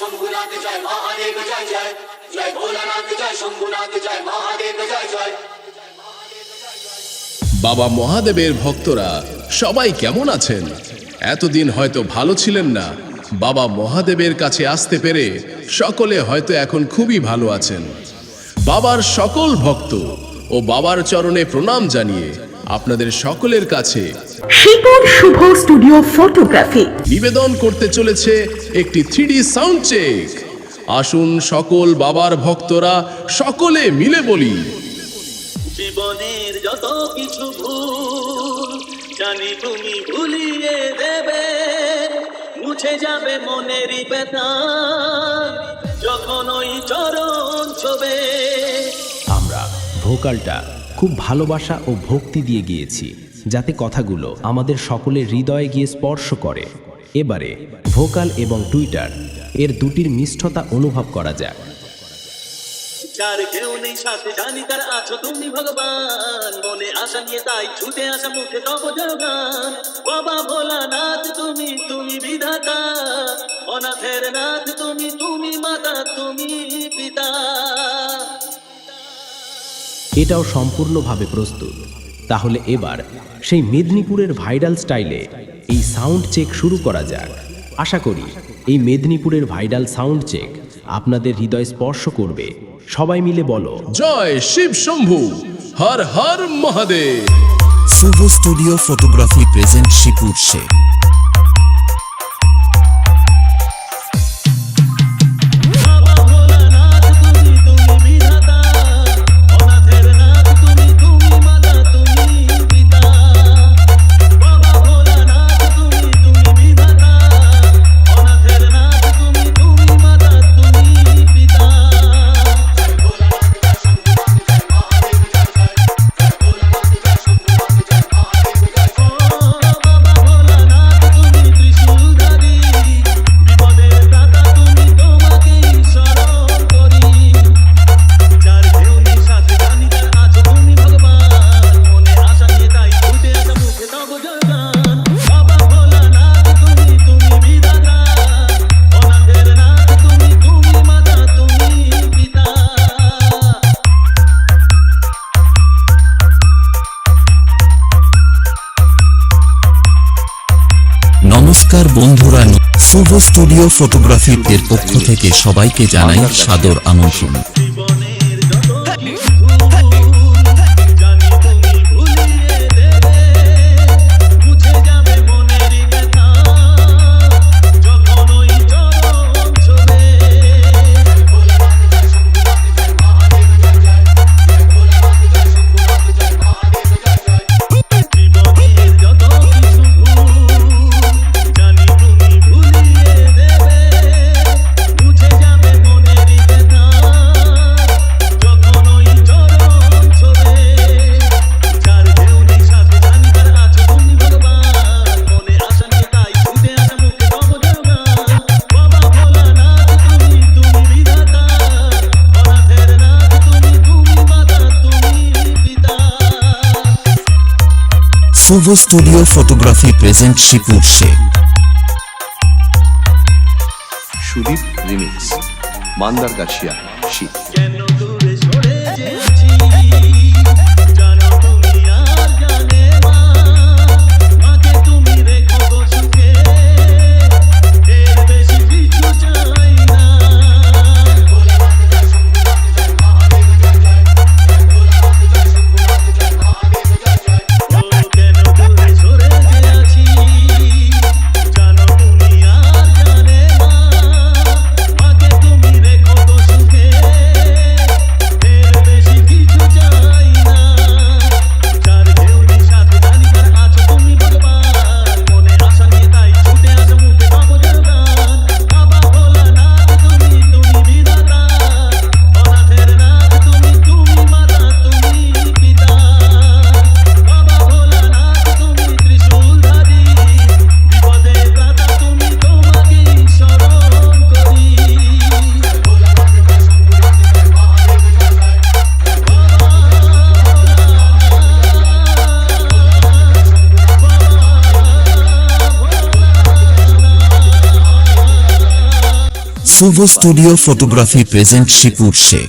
শম্ভুনাথ জয় মহাদেব, জয় জয়। জয় ভোলানাথ, জয় শম্ভুনাথ জয় মহাদেব, জয় জয়। বাবা মহাদেবের ভক্তরা, সবাই কেমন আছেন? এতদিন হয়তো ভালো ছিলেন না। বাবা মহাদেবের কাছে আসতে পেরে সকলে হয়তো এখন খুবই ভালো আছেন। বাবার সকল ভক্ত ও বাবার চরণে প্রণাম জানিয়ে আপনাদের সকলের কাছে শিপন শুভ স্টুডিও ফটোগ্রাফি নিবেদন করতে চলেছে একটি থ্রিডি সাউন্ড চেক আসুন সকল বাবার ভক্তরা সকলে মিলে বলি। জীবনের যত কিছু ভুল জানি তুমি ভুলিয়ে দেবে মুছে যাবে মনেরই ব্যথা। যখন ওই চরণ ছবে আমরা ভোকালটা খুব ভালোবাসা ও ভক্তি দিয়ে গিয়েছি, যাতে কথাগুলো আমাদের সকলের হৃদয়ে গিয়ে স্পর্শ করে। এবারে ভোকাল এবং টুইটার এর দুটির মিষ্টতা অনুভব করা যাক। যার কেউ নেই সাথে জানি তার আছো তুমি ভগবান। মনে আশা নিয়ে তাই ছুটে আসা মুখে তব জগান বাবা ভোলানাথ, তুমি তুমি বিধাতা। অনাথের নাথ, তুমি তুমি মাতা, তুমি এটাও সম্পূর্ণভাবে প্রস্তুত। তাহলে এবার সেই মেদিনীপুরের ভাইরাল স্টাইলে এই সাউন্ড চেক শুরু করা যাক। আশা করি এই মেদিনীপুরের ভাইরাল সাউন্ড চেক আপনাদের হৃদয় স্পর্শ করবে। সবাই মিলে বলো জয় Shiv Shambhu Har Har Mahadev. Shubh studio photography present Shipur Sheikh নমস্কার বন্ধুরা শুভ স্টুডিও ফটোগ্রাফির পক্ষ থেকে সবাইকে জানাই সাদর আমন্ত্রণ। Shubh studio photography present Shipur Sudip remix Mandar Gachhia শীত। Shubh studio photography present Shipur Sheikh